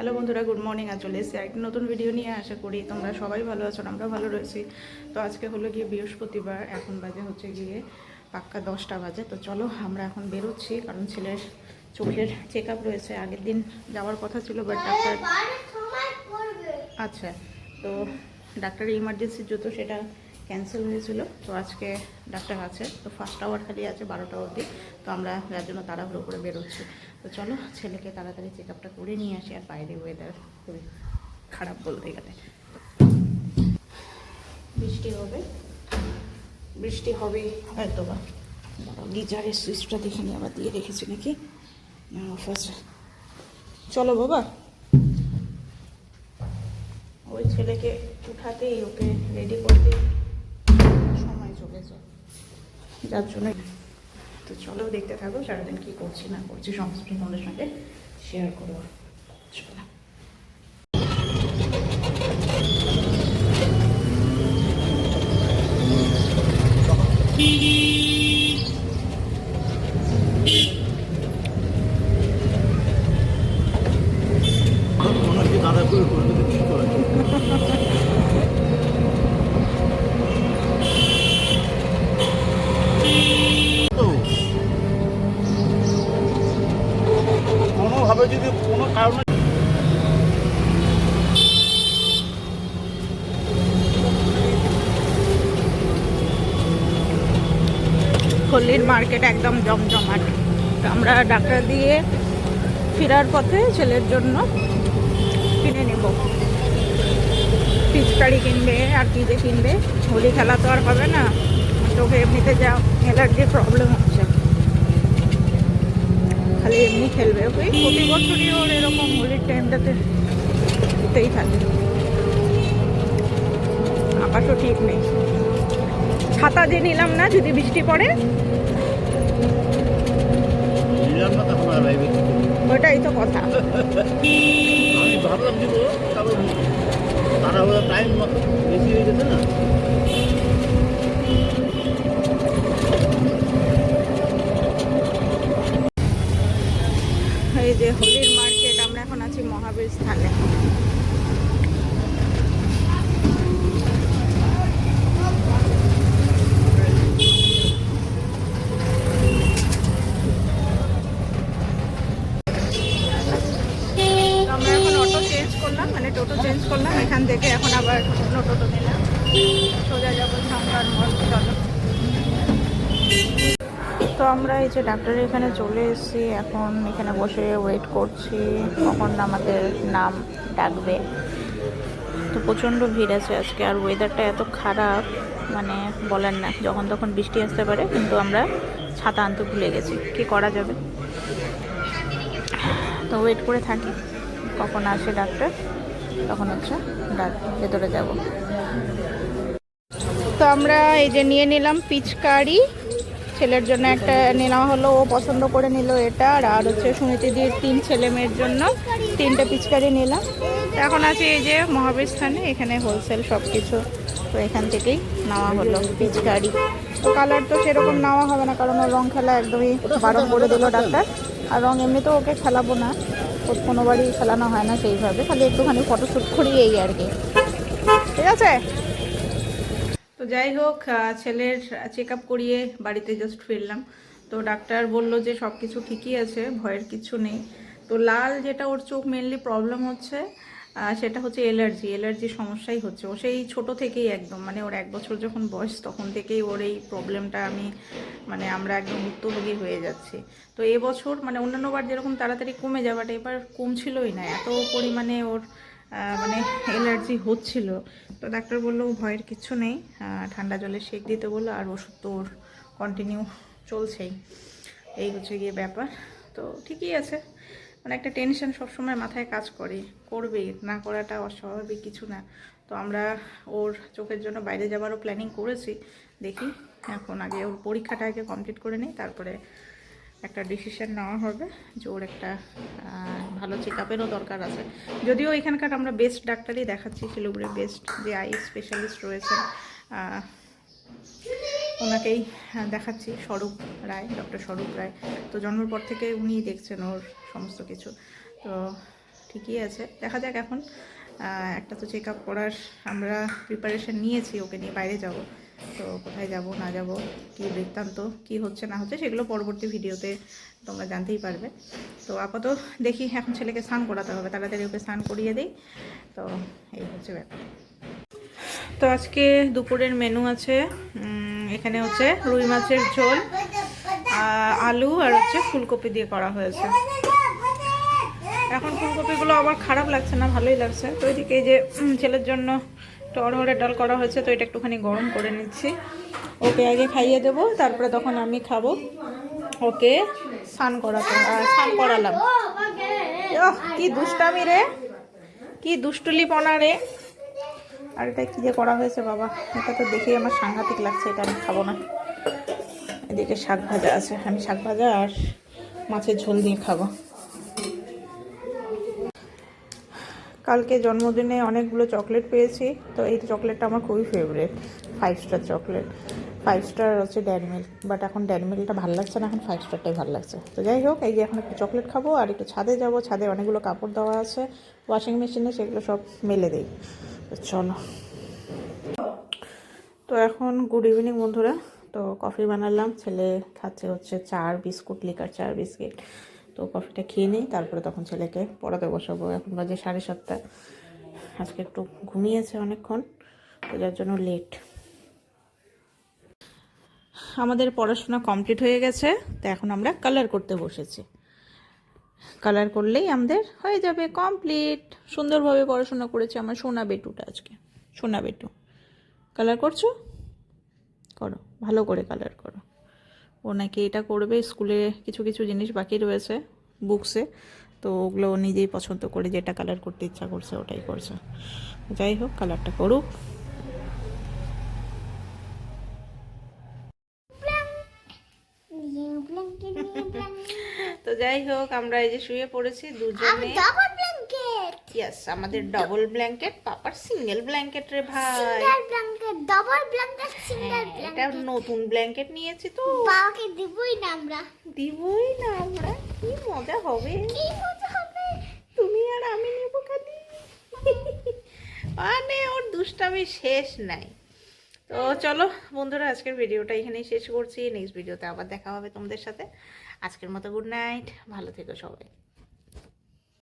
Hello বন্ধুরা good morning. আর চলে এসেছি একটি নতুন ভিডিও নিয়ে। আশা করি তোমরা সবাই ভালো আছো আমরা ভালো রয়েছি। তো আজকে হলো গিয়ে বৃহস্পতিবার এখন বাজে হচ্ছে গিয়ে পাক্কা দশটা বাজে। তো চলো আমরা এখন বেরোচ্ছি কারণ ছেলের চোখের চেক আপ রয়েছে। আগের দিন যাওয়ার কথা ছিল বাট ডাক্তার আচ্ছা তো ডাক্তারের ইমার্জেন্সির জুতো সেটা ক্যান্সেল হয়েছিল। তো আজকে ডাক্তার আছে তো ফার্স্ট আওয়ার খালি আছে বারোটা অবধি। তো আমরা যার জন্য তাড়াহুড়ো করে বেরোচ্ছি। তো চলো ছেলেকে তাড়াতাড়ি চেক আপটা করে নিয়ে আসি আর বাইরে ওয়েদার খুবই খারাপ বলতে গেলে। বৃষ্টি হবে? বৃষ্টি হবে হয়তো বা। গিজারের সুইচটা দেখে নিয়ে আবার দিয়ে রেখেছি নাকি? ফার্স্ট চলো বাবা। ওই ছেলেকে উঠাতেই ওকে রেডি করতে সময় চলে যায় যার জন্য তো চলো দেখতে থাকো, সারাদিন কী করছি, না করছি, সমস্ত তোমাদের সঙ্গে শেয়ার করো চলো। ওনাকে কোনোভাবে যদি কোনো কারণে হলির মার্কেট একদম জমজমাট। আমরা ডাক্তার দিয়ে ফেরার পথে ছেলের জন্য কিনে নেব। পিচকারি কিনবে, আর কি যে কিনবে, হোলি খেলা তো আর হবে না। চোখে এমনিতে যা অ্যালার্জির প্রবলেম খালি এমনি খেলবে, ওকে? প্রতি বছরই ওর এরকম হোলির টাইমটাতে হতেই থাকে। আকাশও ঠিক নেই। ছাতা যে নিলাম না, যদি বৃষ্টি পড়ে নিলাম না তখন আর ভাইবে কি করব। ওটাই তো কথা আমি ভাবলাম দিব তারপর তারা ওরা টাইম বেশি হয়ে গেছে না যে হোলির মার্কেট, আমরা এখন আছি মহাবীর স্থানে। আমরা এখন অটো চেঞ্জ করলাম মানে টোটো চেঞ্জ করলাম, এখান থেকে এখন আবার টোটো নিলাম। সোজা যাব ঝামরার মল চলো। তো আমরা এই যে ডাক্তারের এখানে চলে এসেছি, এখন এখানে বসে ওয়েট করছি। কখন আমাদের নাম ডাকবে। তো প্রচণ্ড ভিড় আছে আজকে, আর ওয়েদারটা এত খারাপ মানে বলেন না, যখন তখন বৃষ্টি আসতে পারে, কিন্তু আমরা ছাতা আনতে ভুলে গেছি। কি করা যাবে? তো ওয়েট করে থাকি, কখন আসে ডাক্তার, তখন হচ্ছে ডাক, ভেতরে যাব। তো আমরা এই যে নিয়ে নিলাম পিচকারি ছেলের জন্য একটা নেওয়া হলো, ও পছন্দ করে নিল এটা। আর হচ্ছে সুনীতিদির তিন ছেলে মেয়ের জন্য তিনটে পিচকারি নিলাম। এখন আছে এই যে মহাবীর স্থানে এখানে হোলসেল সব কিছু তো এখান থেকেই নেওয়া হলো পিচকারি। তো কালার তো সেরকম নেওয়া হবে না, কারণ রং খেলা একদমই বারণ করে দিল ডাক্তার। আর রং এমনিতেও ওকে খেলাবো না। কোনোবারই খেলানো হয় না সেইভাবে, খালি একটুখানি ফটোশ্যুট করি এই আর কি। ঠিক আছে? তো যাই হোক ছেলের চেক আপ করিয়ে বাড়িতে জাস্ট ফিরলাম। তো ডাক্তার বলল যে সব কিছু ঠিকই আছে, ভয়ের কিছু নেই। তো লাল যেটা ওর চোখ মেনলি প্রবলেম হচ্ছে সেটা হচ্ছে এলার্জি এলার্জির সমস্যাই হচ্ছে। ও সেই ছোট থেকেই একদম মানে ওর এক বছর যখন বয়স, তখন থেকেই ওর এই প্রবলেমটা আমি মানে আমরা একদম ভুক্তভোগী হয়ে যাচ্ছি। তো এবছর মানে অন্যান্যবার যেরকম তাড়াতাড়ি কমে যাওয়াটা এবার কমছিলই না। এত পরিমাণে ওর মানে অ্যালার্জি হচ্ছিল। তো ডাক্তার বলল, ভয়ের কিছু নেই। ঠান্ডা জলে সেক দিতে বলল, আর ওষুধ তো ওর কন্টিনিউ চলছেই। এই হচ্ছে গিয়ে ব্যাপার। তো ঠিকই আছে। মানে একটা টেনশন সবসময় মাথায় কাজ করে। করবে না করাটা অস্বাভাবিক কিছু না। তো আমরা ওর চোখের জন্য বাইরে যাবারও প্ল্যানিং করেছি। দেখি, এখন আগে ওর পরীক্ষাটা আগে কমপ্লিট করে নিই, তারপরে একটা ডিসিশন নেওয়া হবে যে ওর একটা ভালো চেক আপেরও দরকার আছে। যদিও এখানকার আমরা বেস্ট ডাক্তারই দেখাচ্ছি, শিলিগুড়ির বেস্ট যে আই স্পেশালিস্ট রয়েছেন ওনাকেই দেখাচ্ছি, স্বরূপ রায় ডক্টর স্বরূপ রায়। তো জন্মের পর থেকে উনিই দেখছেন ওর সমস্ত কিছু। তো ঠিকই আছে, দেখা যাক এখন একটা তো চেক আপ করার আমরা প্রিপারেশন নিয়েছি, ওকে নিয়ে বাইরে যাব। তো কোথায় যাব, না যাব, কি বৃত্তান্ত কী হচ্ছে, না হচ্ছে, সেগুলো পরবর্তী ভিডিওতে তোমরা জানতেই পারবে। তো আপাতত দেখি এখন ছেলেকে স্নান করাতে হবে, তাড়াতাড়ি ওকে স্নান করিয়ে দিই। তো এই হচ্ছে ব্যাপার। তো আজকে দুপুরের মেনু আছে এখানে হচ্ছে রুই মাছের ঝোল আলু আর হচ্ছে ফুলকপি দিয়ে করা হয়েছে। এখন ফুলকপিগুলো আবার খারাপ লাগছে না, ভালোই লাগছে। তো এদিকে এই যে ছেলের জন্য অড়হরের ডাল করা হয়েছে, তো এটা একটুখানি গরম করে নিচ্ছি। ওকে আগে খাইয়ে দেবো, তারপরে তখন আমি খাব। ওকে স্নান করাতে স্নান করালাম। কি দুষ্টামি রে। কি দুষ্টুলিপনা রে। আর এটা কী যে করা হয়েছে বাবা, এটা তো দেখেই আমার সাংঘাতিক লাগছে, এটা আমি খাব না। এদিকে শাক ভাজা আছে, আমি শাক ভাজা আর মাছের ঝোল দিয়ে খাব। কালকে জন্মদিনে অনেকগুলো চকলেট পেয়েছি, তো এই চকলেটটা আমার খুবই favourite Five Star chocolate. Five Star হচ্ছে ড্যারি মিল্ক বাট এখন ড্যারি মিল্কটা ভালো লাগছে না, এখন ফাইভ স্টারটাই ভালো লাগছে। তো যাই হোক, এই যে এখন একটু চকলেট খাব আর একটু ছাদে যাব, ছাদে অনেকগুলো কাপড় দেওয়া আছে ওয়াশিং মেশিনে সেগুলো সব মেলে দিই। তো চলো। তো এখন গুড ইভিনিং বন্ধুরা, তো কফি বানালাম, ছেলে খাচ্ছে হচ্ছে চার বিস্কুট লিকার চার বিস্কিট। তো কফিটা খেয়ে নিই, তারপরে তখন ছেলেকে পড়াতে বসাবো। এখন বাজে সাড়ে সাতটা। আজকে একটু ঘুমিয়েছে অনেকক্ষণ, তো যার জন্য লেট আমাদের পড়াশোনা কমপ্লিট হয়ে গেছে, তো এখন আমরা কালার করতে বসেছি। কালার করলেই আমাদের হয়ে যাবে কমপ্লিট সুন্দরভাবে পড়াশোনা করেছে আমার সোনা বেটুটা আজকে। সোনা বেটু। কালার করছ? করো। ভালো করে কালার করো। ও নাকি এটা করবে স্কুলে কিছু কিছু জিনিস বাকি রয়েছে বুকসে তো ওগুলো ও নিজেই পছন্দ করে যেটা কালার করতে ইচ্ছা করছে ওটাই করছে। যাই হোক কালারটা করুক। তো যাই হোক আমরা এই যে শুয়ে পড়েছি দুজনে। ইয়েস আমাদের ডবল ব্ল্যাঙ্কেট পাপার সিঙ্গেল ব্ল্যাঙ্কেট রে ভাই। Single blanket double blanket single হ্যাঁ, এটা নতুন ব্ল্যাঙ্কেট নিয়েছি তো। বাবাকে দিবই না আমরা। দিবই না আমরা? কি মজা হবে? কি মজা হবে? তুমি আর আমি নেব খালি। মানে ওর দুষ্টামি শেষ নাই। তো চলো বন্ধুরা আজকের ভিডিওটা এখানেই শেষ করছি। নেক্সট ভিডিওতে আবার দেখা হবে তোমাদের সাথে। আজকের মতো গুড নাইট ভালো থেকো সবাই।